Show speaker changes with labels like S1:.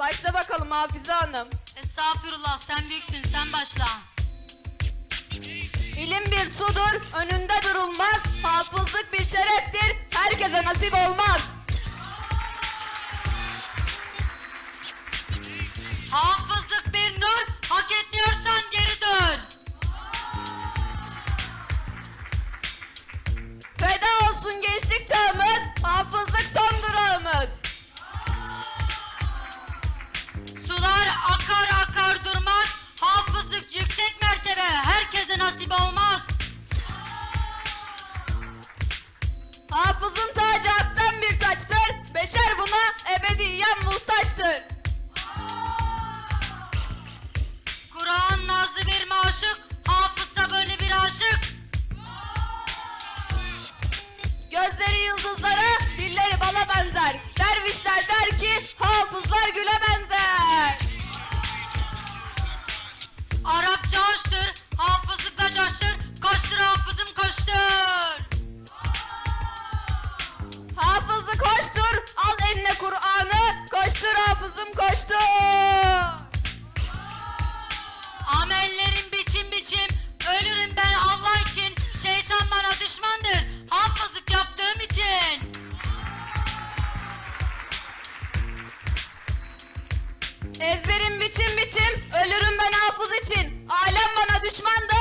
S1: Başla bakalım Hafize Hanım.
S2: Estağfurullah sen büyüksün sen başla.
S1: İlim bir sudur, önünde durulmaz. Hafızlık bir şereftir, herkese nasip olmaz. Yıldızlara, dilleri bala benzer. Dervişler der ki, hafızlar Ezberim biçim biçim, ölürüm ben hafız için. Alem bana için.